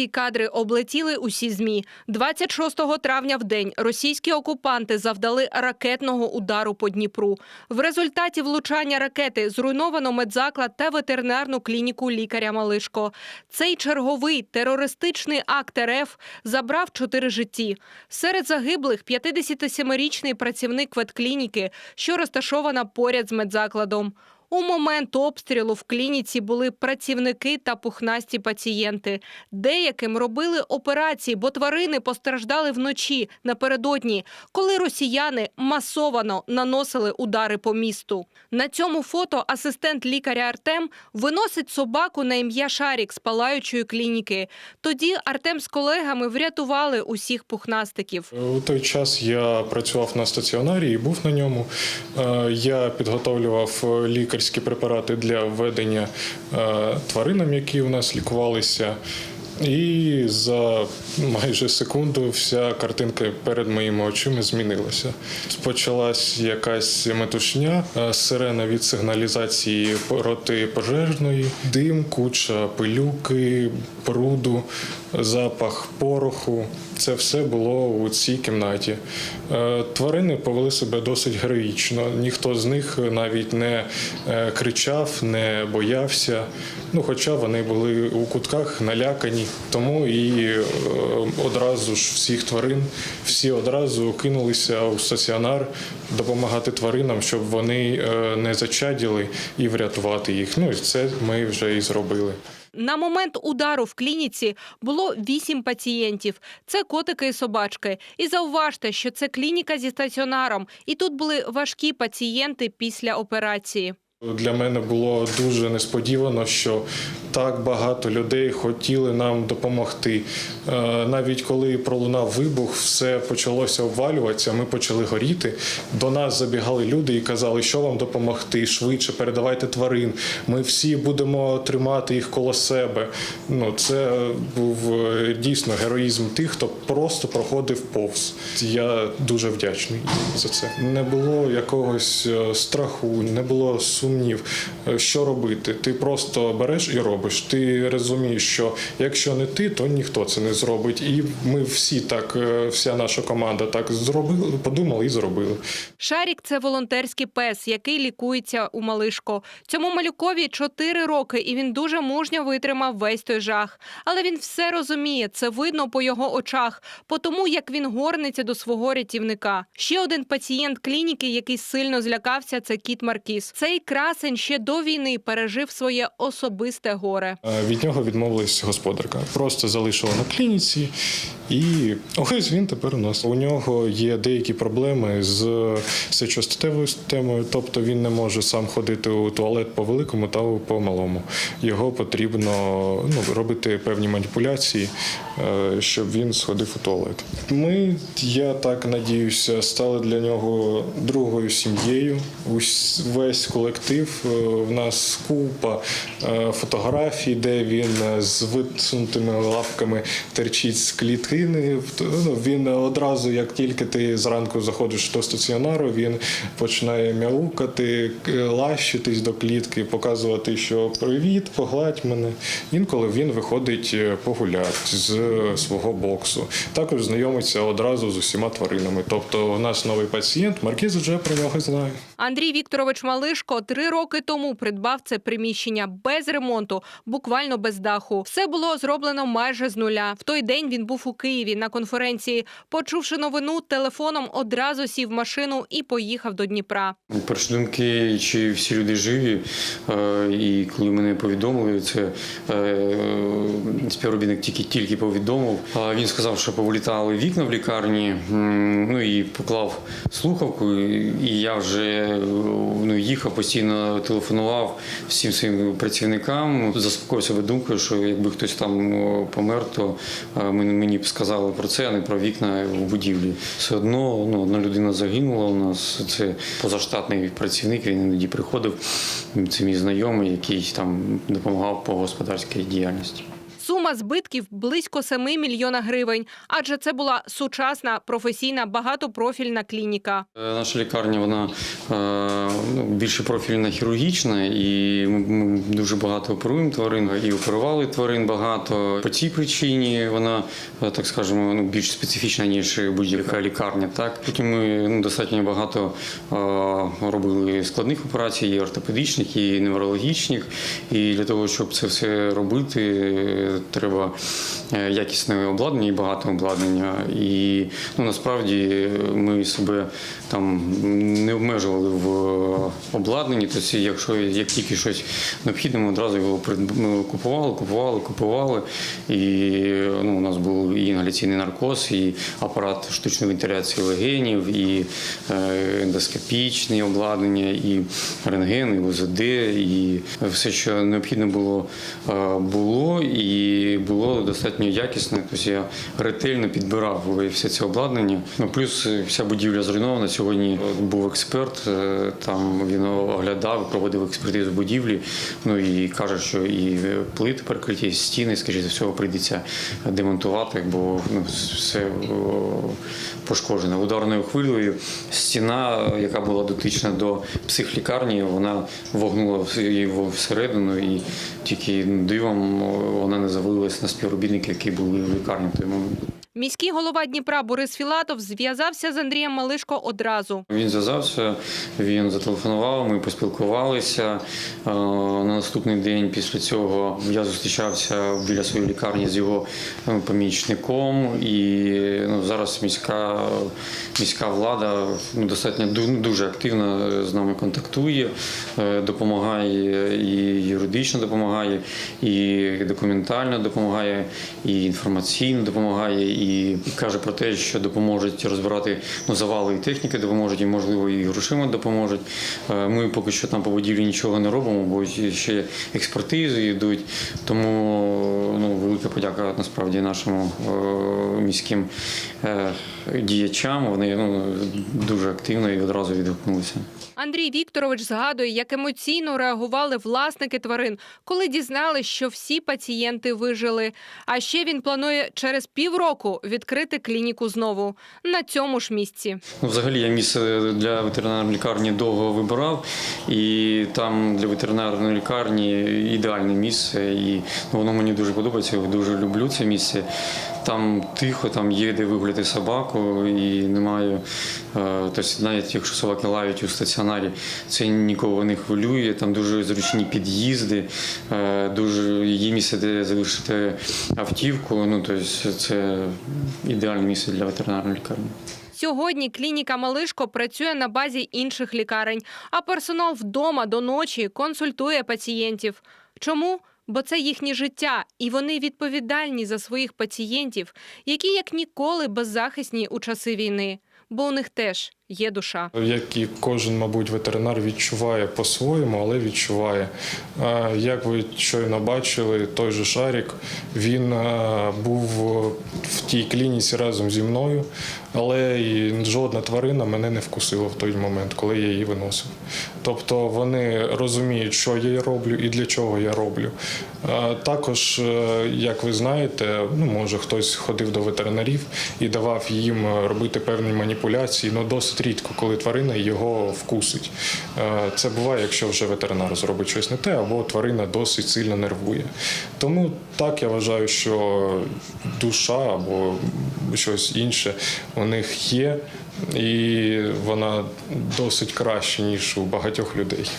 ці кадри облетіли усі змі. 26 травня в день російські окупанти завдали ракетного удару по Дніпру. В результаті влучання ракети зруйновано медзаклад та ветеринарну клініку лікаря Малишко. Цей черговий терористичний акт РФ забрав чотири житті. Серед загиблих 57-річний працівник ветклініки, що розташована поряд з медзакладом. У момент обстрілу в клініці були працівники та пухнасті пацієнти. Деяким робили операції, бо тварини постраждали вночі напередодні, коли росіяни масовано наносили удари по місту. На цьому фото асистент лікаря Артем виносить собаку на ім'я Шарік з палаючої клініки. Тоді Артем з колегами врятували усіх пухнастиків. У той час я працював на стаціонарі і був на ньому. Е, Я підготовлював лікарські препарати для введення е, тваринам, які у нас лікувалися. І за майже секунду вся картинка перед моїми очима змінилася. Почалась якась метушня, е, сирена від сигналізації протипожежної, дим, куча пилюки, бруду, запах пороху. Це все було у цій кімнаті. Е, Тварини повели себе досить героїчно. Ніхто з них навіть не е, кричав, не боявся. Ну, хоча вони були у кутках налякані. Тому і е, одразу ж всіх тварин, всі одразу кинулися у стаціонар допомагати тваринам, щоб вони не зачаділи і врятувати їх. Ну і це ми вже і зробили. На момент удару в клініці було вісім пацієнтів. Це котики і собачки. І зауважте, що це клініка зі стаціонаром, і тут були важкі пацієнти після операції. Для мене було дуже несподівано, що так багато людей хотіли нам допомогти. Е, Навіть коли пролунав вибух, все почалося обвалюватися. Ми почали горіти. До нас забігали люди і казали, що вам допомогти швидше, передавайте тварин. Ми всі будемо тримати їх коло себе. Ну це був е, дійсно героїзм тих, хто просто проходив повз. Я дуже вдячний за це. Не було якогось е, страху, не було сумнів, що робити. Ти просто береш і робиш. Ти розумієш, що якщо не ти, то ніхто це не зробить. І ми всі так, е, вся наша команда так зробили, подумали і зробили. Шарік це волонтерський пес, який лікується у Малишко. Цьому малюкові 4 роки, і він дуже мужньо витримав весь той жах. Але він все розуміє, це видно по його очах, по тому як він горниться до свого рятівника. Ще один пацієнт клініки, який сильно злякався, це кіт Маркіс. Цей красень ще до війни пережив своє особисте горе. Е, Від нього відмовилась господарка. Просто залишила на клініці, і ось він тепер у нас. У нього є деякі проблеми з сечостатевою системою, тобто він не може сам ходити у туалет по великому та по малому. Його потрібно ну, робити певні маніпуляції, щоб він сходив у туалет. Ми, я так надіюся, стали для нього другою сім'єю. Весь колектив. е, В нас купа е, фотографій, де він е, з висунутими лапками терчить з клітини. Ну, Він одразу, як тільки ти зранку заходиш до стаціонару, він починає мяукати, лащитись до клітки, показувати, що привіт, погладь мене. Інколи він виходить е, погуляти з свого боксу. Також знайомиться одразу з усіма тваринами. Тобто, у нас новий пацієнт, Маркіз вже про нього знає. Андрій Вікторович Малишко три роки тому придбав це приміщення без ремонту, буквально без даху. Все було зроблено майже з нуля. В той день він був у Києві на конференції. Почувши новину, телефоном одразу сів машину і поїхав до Дніпра. Перші думки, чи всі люди живі. Е, І коли мене повідомили, це е, співробітник тільки тільки повідомив. Він сказав, що повилітали вікна в лікарні. Ну і поклав слухавку. І я вже ну, їхав постійно, телефонував всім своїм працівникам. Заспокоїв себе думкою, що якби хтось там помер, то е, мені б сказали про це, а не про вікна в будівлі. Все одно ну, одна людина загинула у нас. Це позаштатний працівник. Він іноді приходив. Це мій знайомий, який там допомагав по господарській діяльності. Сума збитків близько 7 мільйона гривень, адже це була сучасна професійна багатопрофільна клініка. Е, Наша лікарня вона е, ну, більше профільна хірургічна, і ми, дуже багато оперуємо тварин і оперували тварин багато. По цій причині вона, е, так скажемо, ну, більш специфічна, ніж будь-яка лікарня. Так потім ми ну, достатньо багато робили складних операцій, і ортопедичних, і неврологічних. І для того, щоб це все робити, треба е, якісне обладнання і багато обладнання. І ну, насправді ми себе там не обмежували в обладнанні. Тобто, якщо як тільки щось необхідне, ми одразу його купували, купували, купували. І ну, у нас був і інгаляційний наркоз, і апарат штучної вентиляції легенів, і е, ендоскопічне обладнання, і рентген, і УЗД, і все, що необхідно було, е, було і було достатньо якісне. Тобто я ретельно підбирав все це обладнання. Ну, плюс е, вся будівля зруйнована. Сьогодні був експерт, е, там він оглядав, проводив експертизу будівлі. Ну і каже, що і плити перекриті, і стіни, скажімо, всього прийдеться демонтувати, бо ну, все о, пошкоджено. Ударною хвилею стіна, яка була дотична до психлікарні, вона вогнула його всередину, і тільки дивом вона не завалилась на співробітників, які були в лікарні момент. Міський голова Дніпра Борис Філатов зв'язався з Андрієм Малишко одразу. Він зв'язався, він зателефонував, ми поспілкувалися. Е, На наступний день після цього я зустрічався біля своєї лікарні з його е, помічником. І ну, зараз міська, міська влада ну, достатньо дуже активно з нами контактує, е, допомагає і юридично допомагає, і документально допомагає, і інформаційно допомагає, і каже про те, що допоможуть розбирати ну, завали і техніки, допоможуть, і можливо і грошима допоможуть. Е, Ми поки що там по будівлі нічого не робимо, бо ще експертизи йдуть. Тому велика подяка насправді нашим е, міським е, діячам. Вони ну, дуже активно і одразу відгукнулися. Андрій Вікторович згадує, як емоційно реагували власники тварин, коли дізнались, що всі пацієнти вижили. А ще він планує через півроку відкрити клініку знову на цьому ж місці. Ну, взагалі я місце для ветеринарної лікарні довго вибирав, і там для ветеринарної лікарні ідеальне місце, і ну, воно мені дуже подобається. Дуже люблю це місце. Там тихо, там є де вигуляти собаку, і немає. е, Тобто, навіть якщо собаки лають у стаціонарі, це нікого не хвилює. Там дуже зручні під'їзди, е, дуже є місце, де залишити автівку. Ну тобто, це ідеальне місце для ветеринарної лікарні. Сьогодні клініка Малишко працює на базі інших лікарень, а персонал вдома до ночі консультує пацієнтів. Чому? Бо це їхнє життя, і вони відповідальні за своїх пацієнтів, які як ніколи беззахисні у часи війни, бо у них теж є душа. Як і кожен, мабуть, ветеринар відчуває по-своєму, але відчуває. Як ви щойно бачили, той же Шарік, він був в тій клініці разом зі мною, але жодна тварина мене не вкусила в той момент, коли я її виносив. Тобто вони розуміють, що я роблю і для чого я роблю. Також, е, як ви знаєте, ну може хтось ходив до ветеринарів і давав їм робити певні маніпуляції, ну досить рідко, коли тварина його вкусить. Е, Це буває, якщо вже ветеринар зробить щось не те, або тварина досить сильно нервує. Тому так я вважаю, що душа або щось інше у них є, і вона досить краще, ніж у багатьох людей.